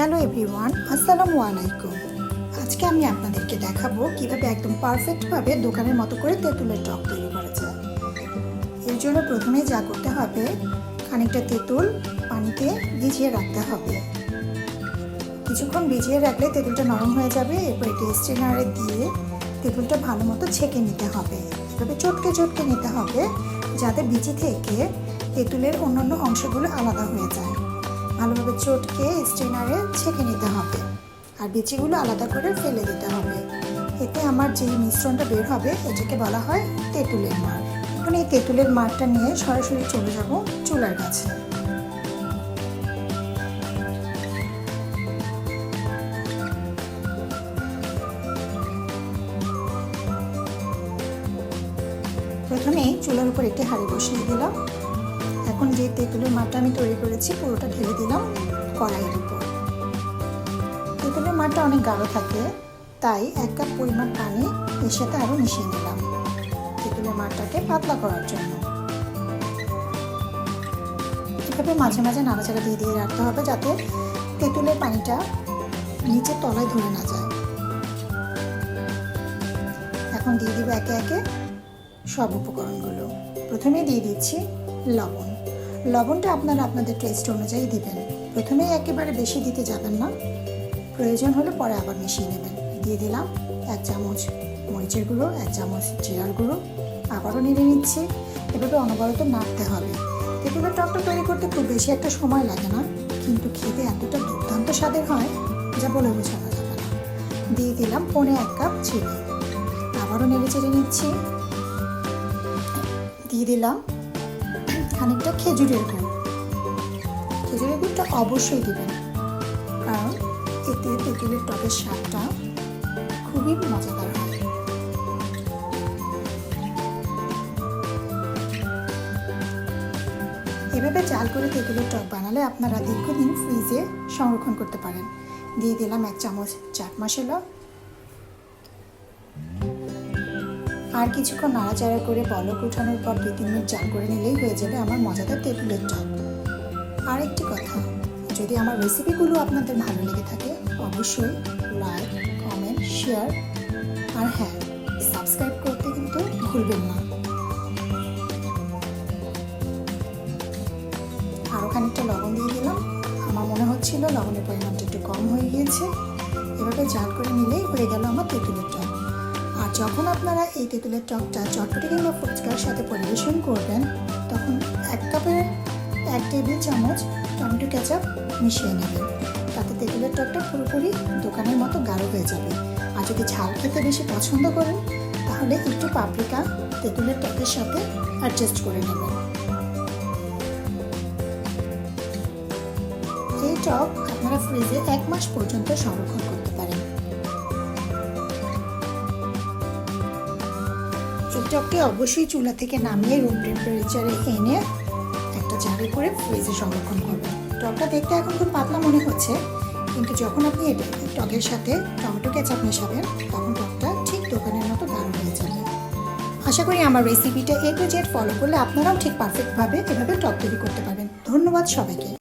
Hello everyone আসসালামু আলাইকুম আজকে আমি আপনাদেরকে দেখাবো কীভাবে একদম পারফেক্টভাবে দোকানের মতো করে তেঁতুলের টক তৈরি করা যায়। এর জন্য প্রথমে যা করতে হবে, খানিকটা তেঁতুল পানিতে ভিজিয়ে রাখতে হবে। কিছুক্ষণ ভিজিয়ে রাখলে তেঁতুলটা নরম হয়ে যাবে, এরপর এটি স্ট্রেনারে দিয়ে তেঁতুলটা ভালো মতো ছেঁকে নিতে হবে। এভাবে চটকে চটকে নিতে হবে, যাতে বিচি থেকে তেঁতুলের অন্যান্য অংশগুলো আলাদা হয়ে যায়। চটকে স্ট্রেনারে ছেঁকে নিতে হবে। আর বিচিগুলো আলাদা করে ফেলে দিতে হবে। এতে আমার যে মিশ্রণটা বের হবে, এটাকে বলা হয় তেঁতুলের মার এখন এই তেঁতুলের মারটা নিয়ে সরাসরি চলে যাব চুলার কাছে। প্রথমে চুলার উপর একটি হাঁড়ি বসিয়ে দিলাম। এখন যে তেঁতুলের মাঠটা আমি তৈরি করেছি, পুরোটা ঢেলে দিলাম কড়াইয়ের উপর। তেঁতুলের মাঠটা অনেক গাঢ় থাকে, তাই এক কাপ পরিমাণ পানি এর সাথে আরও মিশিয়ে নিলাম তেঁতুলের মাঠটাকে পাতলা করার জন্য। এভাবে মাঝে মাঝে নাড়াচাড়া দিয়ে দিয়ে রাখতে হবে যাতে তেঁতুলের পানিটা নিচে তলায় ধরে না যায়। এখন দিয়ে দিব একে একে সব উপকরণগুলো। প্রথমে দিয়ে দিচ্ছি লবণ। লবণটা আপনারা আপনাদের টেস্ট অনুযায়ী দিবেন। প্রথমে একেবারে বেশি দিতে যাবেন না। প্রয়োজন হলে পরে আবার মিশিয়ে নেবেন। দিয়ে দিলাম এক চামচ মরিচের গুঁড়ো, এক চামচ জিরার গুঁড়ো। আবারও নেড়ে নিচ্ছি। এভাবে অনবরত নাড়তে হবে। তেঁতুলের টকটা তৈরি করতে খুব বেশি একটা সময় লাগে না। কিন্তু খেতে এতটা দুর্দান্ত স্বাদের হয় যা বলে বোঝানো যাবে না। দিয়ে দিলাম পনে এক কাপ চিনি। আবারও নেড়ে চেড়ে নিচ্ছি। দিয়ে দিলাম খানিকটা খেজুরের গুড়। খেজুরের গুড়টা অবশ্যই দেবেন। কারণ এতে তেঁতুলের টকের স্বাদটা খুবই মজাদার হয়। এভাবে চাল করে তেঁতুলের টক বানালে আপনারা দীর্ঘদিন ফ্রিজে সংরক্ষণ করতে পারেন। দিয়ে দিলাম এক চামচ চাট মশলা। আর কিছুক্ষণ নাড়াচাড়া করে বলক উঠানোর পর দুই তিন মিনিট চাল করে নিলেই হয়ে যাবে আমার মজাদার তেঁতুলের টক। আর একটি কথা, যদি আমার রেসিপিগুলো আপনাদের ভালো লেগে থাকে, অবশ্যই লাইক, কমেন্ট, শেয়ার, আর হ্যাঁ সাবস্ক্রাইব করতে কিন্তু ভুলবেন না। আরও খানিকটা লবণ দিয়ে দিলাম। আমার মনে হচ্ছিল লবণের পরিমাণটা একটু কম হয়ে গিয়েছে। এভাবে জাল করে নিলেই হয়ে গেল আমার তেঁতুলের টক। আর যখন আপনারা এই তেঁতুলের টকটা চটপটি কিংবা ফুচকার সাথে পরিবেশন করবেন, তখন এক কাপের এক টেবিল চামচ টমেটো কেচাপ মিশিয়ে নেবেন। তাতে তেঁতুলের টকটা পুরোপুরি দোকানের মতো গাঢ় হয়ে যাবে। আর যদি ঝাল খেতে বেশি পছন্দ করেন, তাহলে একটু পাপরিকা তেঁতুলের টকের সাথে অ্যাডজাস্ট করে নেবেন। এই টক আপনারা ফ্রিজে এক মাস পর্যন্ত সংরক্ষণ করতে পারেন। এই অবশ্যই চুলা থেকে নামিয়ে রুম টেম্পারেচারে এনে একটা জারে করে ফ্রিজে সংরক্ষণ করবেন। টকটা দেখতে এখন খুব পাতলা মনে হচ্ছে, কিন্তু যখন আপনি টকের সাথে টমেটো কেচাপ মেশাবেন, তখন টকটা ঠিক দোকানের মতো গাঢ় হয়ে যাবে। আশা করি আমার রেসিপিটা এ টু জেড ফলো করলে আপনারাও ঠিক পারফেক্টভাবে এভাবে টক তৈরি করতে পারবেন। ধন্যবাদ সবাইকে।